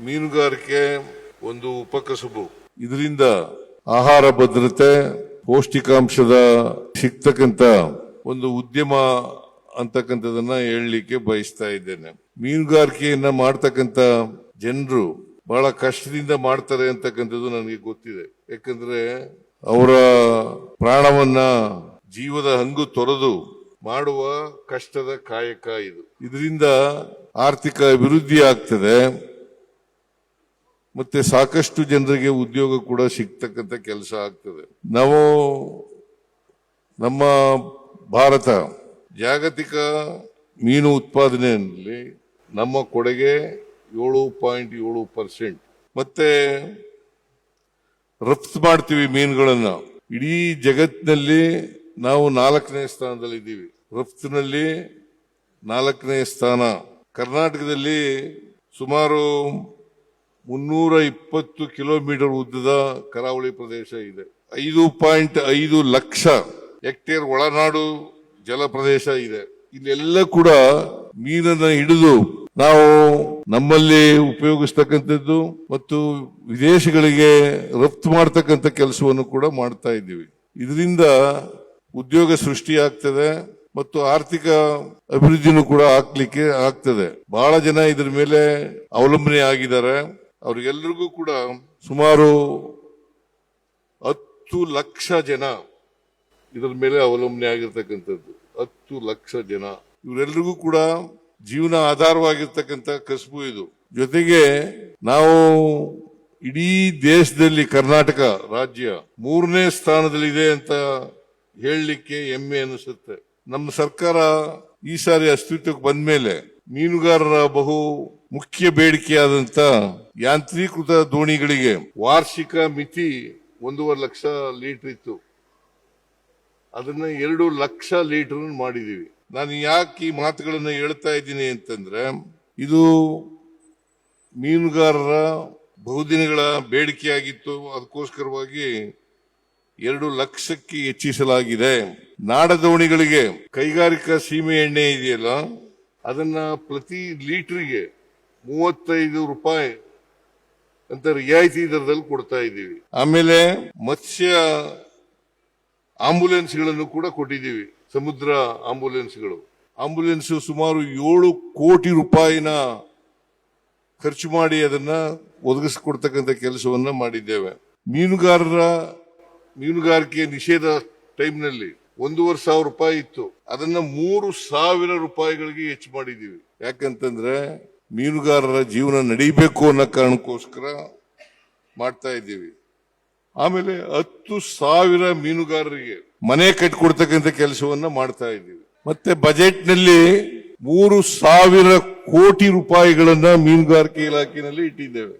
ಮೀನುಗಾರಿಕೆ ಒಂದು ಉಪಕಸುಬು. ಇದರಿಂದ ಆಹಾರ ಭದ್ರತೆ, ಪೌಷ್ಟಿಕಾಂಶದ ಸಿಗ್ತಕ್ಕಂತ ಒಂದು ಉದ್ಯಮ ಅಂತಕ್ಕಂಥದನ್ನ ಹೇಳಲಿಕ್ಕೆ ಬಯಸ್ತಾ ಇದ್ದೇನೆ. ಮೀನುಗಾರಿಕೆಯನ್ನ ಮಾಡ್ತಕ್ಕಂತ ಜನರು ಬಹಳ ಕಷ್ಟದಿಂದ ಮಾಡ್ತಾರೆ ಅಂತಕ್ಕಂಥದ್ದು ನನಗೆ ಗೊತ್ತಿದೆ. ಯಾಕಂದ್ರೆ ಅವರ ಪ್ರಾಣವನ್ನ ಜೀವದ ಹಂಗು ತೊರೆದು ಮಾಡುವ ಕಷ್ಟದ ಕಾಯಕ ಇದು. ಇದರಿಂದ ಆರ್ಥಿಕ ಅಭಿವೃದ್ಧಿ ಆಗ್ತದೆ. ಮತ್ತೆ ಸಾಕಷ್ಟು ಜನರಿಗೆ ಉದ್ಯೋಗ ಕೂಡ ಸಿಗ್ತಕ್ಕಂಥ ಕೆಲಸ ಆಗ್ತದೆ. ನಾವು ನಮ್ಮ ಭಾರತ ಜಾಗತಿಕ ಮೀನು ಉತ್ಪಾದನೆಯಲ್ಲಿ ನಮ್ಮ ಕೊಡುಗೆ ಏಳು ಪಾಯಿಂಟ್ ಏಳು ಪರ್ಸೆಂಟ್. ಮತ್ತೆ ರಫ್ತು ಮಾಡ್ತೀವಿ ಮೀನುಗಳನ್ನ. ಇಡೀ ಜಗತ್ತಿನಲ್ಲಿ ನಾವು ನಾಲ್ಕನೇ ಸ್ಥಾನದಲ್ಲಿ ಇದ್ದೀವಿ ರಫ್ತಿನಲ್ಲಿ ನಾಲ್ಕನೇ ಸ್ಥಾನ. ಕರ್ನಾಟಕದಲ್ಲಿ ಸುಮಾರು ಮುನ್ನೂರ ಇಪ್ಪತ್ತು ಕಿಲೋಮೀಟರ್ ಉದ್ದದ ಕರಾವಳಿ ಪ್ರದೇಶ ಇದೆ. ಐದು ಪಾಯಿಂಟ್ ಐದು ಲಕ್ಷ ಹೆಕ್ಟೇರ್ ಒಳನಾಡು ಜಲ ಪ್ರದೇಶ ಇದೆ. ಇಲ್ಲೆಲ್ಲ ಕೂಡ ಮೀನನ್ನ ಹಿಡಿದು ನಾವು ನಮ್ಮಲ್ಲಿ ಉಪಯೋಗಿಸ್ತಕ್ಕಂಥದ್ದು ಮತ್ತು ವಿದೇಶಗಳಿಗೆ ರಫ್ತು ಮಾಡ್ತಕ್ಕಂಥ ಕೆಲಸವನ್ನು ಕೂಡ ಮಾಡ್ತಾ ಇದ್ದೀವಿ. ಇದರಿಂದ ಉದ್ಯೋಗ ಸೃಷ್ಟಿಯಾಗ್ತದೆ ಮತ್ತು ಆರ್ಥಿಕ ಅಭಿವೃದ್ಧಿನೂ ಕೂಡ ಆಗ್ಲಿಕ್ಕೆ ಆಗ್ತದೆ. ಬಹಳ ಜನ ಇದ್ರ ಮೇಲೆ ಅವಲಂಬನೆ ಆಗಿದ್ದಾರೆ. ಅವ್ರಿಗೆಲ್ಲರಿಗೂ ಕೂಡ ಸುಮಾರು ಹತ್ತು ಲಕ್ಷ ಜನ ಇದರ ಮೇಲೆ ಅವಲಂಬನೆ ಆಗಿರ್ತಕ್ಕಂಥದ್ದು. ಹತ್ತು ಲಕ್ಷ ಜನ. ಇವರೆಲ್ಲರಿಗೂ ಕೂಡ ಜೀವನ ಆಧಾರವಾಗಿರ್ತಕ್ಕಂಥ ಕಸಬು ಇದು. ಜೊತೆಗೆ ನಾವು ಇಡೀ ದೇಶದಲ್ಲಿ ಕರ್ನಾಟಕ ರಾಜ್ಯ ಮೂರನೇ ಸ್ಥಾನದಲ್ಲಿದೆ ಅಂತ ಹೇಳಲಿಕ್ಕೆ ಹೆಮ್ಮೆ ಅನಿಸುತ್ತೆ. ನಮ್ಮ ಸರ್ಕಾರ ಈ ಸಾರಿ ಅಸ್ತಿತ್ವಕ್ಕೆ ಬಂದ ಮೇಲೆ ಮೀನುಗಾರರ ಬಹು ಮುಖ್ಯ ಬೇಡಿಕೆಯಾದಂತ ಯಾಂತ್ರೀಕೃತ ದೋಣಿಗಳಿಗೆ ವಾರ್ಷಿಕ ಮಿತಿ ಒಂದೂವರೆ ಲಕ್ಷ ಲೀಟರ್ ಇತ್ತು. ಅದನ್ನ ಎರಡು ಲಕ್ಷ ಲೀಟರ್ ಮಾಡಿದೀವಿ. ನಾನು ಯಾಕೆ ಈ ಮಾತುಗಳನ್ನ ಹೇಳ್ತಾ ಇದ್ದೀನಿ ಅಂತಂದ್ರೆ, ಇದು ಮೀನುಗಾರರ ಬಹುದಿನಗಳ ಬೇಡಿಕೆಯಾಗಿತ್ತು. ಅದಕ್ಕೋಸ್ಕರವಾಗಿ ಎರಡು ಲಕ್ಷಕ್ಕೆ ಹೆಚ್ಚಿಸಲಾಗಿದೆ. ನಾಡದೋಣಿಗಳಿಗೆ ಕೈಗಾರಿಕಾ ಸೀಮೆ ಎಣ್ಣೆ ಇದೆಯಲ್ಲ, ಅದನ್ನ ಪ್ರತಿ ಲೀಟರ್ಗೆ ಮೂವತ್ತೈದು ರೂಪಾಯಿ ಅಂತ ರಿಯಾಯಿತಿ ದರದಲ್ಲಿ ಕೊಡ್ತಾ ಇದ್ದೀವಿ. ಆಮೇಲೆ ಮತ್ಸ್ಯ ಆಂಬುಲೆನ್ಸ್ಗಳನ್ನು ಕೂಡ ಕೊಟ್ಟಿದ್ದೀವಿ, ಸಮುದ್ರ ಆಂಬುಲೆನ್ಸ್ಗಳು. ಆಂಬುಲೆನ್ಸ್ ಸುಮಾರು ಏಳು ಕೋಟಿ ರೂಪಾಯಿನ ಖರ್ಚು ಮಾಡಿ ಅದನ್ನ ಒದಗಿಸಿಕೊಡ್ತಕ್ಕಂಥ ಕೆಲಸವನ್ನ ಮಾಡಿದ್ದೇವೆ. ಮೀನುಗಾರರ, ಮೀನುಗಾರಿಕೆ ನಿಷೇಧ ಟೈಮ್ನಲ್ಲಿ ಒಂದೂವರೆ ಸಾವಿರ ರೂಪಾಯಿ ಇತ್ತು. ಅದನ್ನ ಮೂರು ಸಾವಿರ ರೂಪಾಯಿಗಳಿಗೆ ಹೆಚ್ಚು ಮಾಡಿದೀವಿ ಯಾಕಂತಂದ್ರೆ ಮೀನುಗಾರರ ಜೀವನ ನಡೀಬೇಕು ಅನ್ನೋ ಕಾರಣಕ್ಕೋಸ್ಕರ ಮಾಡ್ತಾ ಇದ್ದೀವಿ. ಆಮೇಲೆ ಹತ್ತು ಸಾವಿರ ಮೀನುಗಾರರಿಗೆ ಮನೆ ಕಟ್ಕೊಡ್ತಕ್ಕಂಥ ಕೆಲಸವನ್ನ ಮಾಡ್ತಾ ಇದ್ದೀವಿ. ಮತ್ತೆ ಬಜೆಟ್ನಲ್ಲಿ ಮೂರು ಸಾವಿರ ಕೋಟಿ ರೂಪಾಯಿಗಳನ್ನ ಮೀನುಗಾರಿಕೆ ಇಲಾಖೆಯಲ್ಲಿ ಇಟ್ಟಿದ್ದೇವೆ.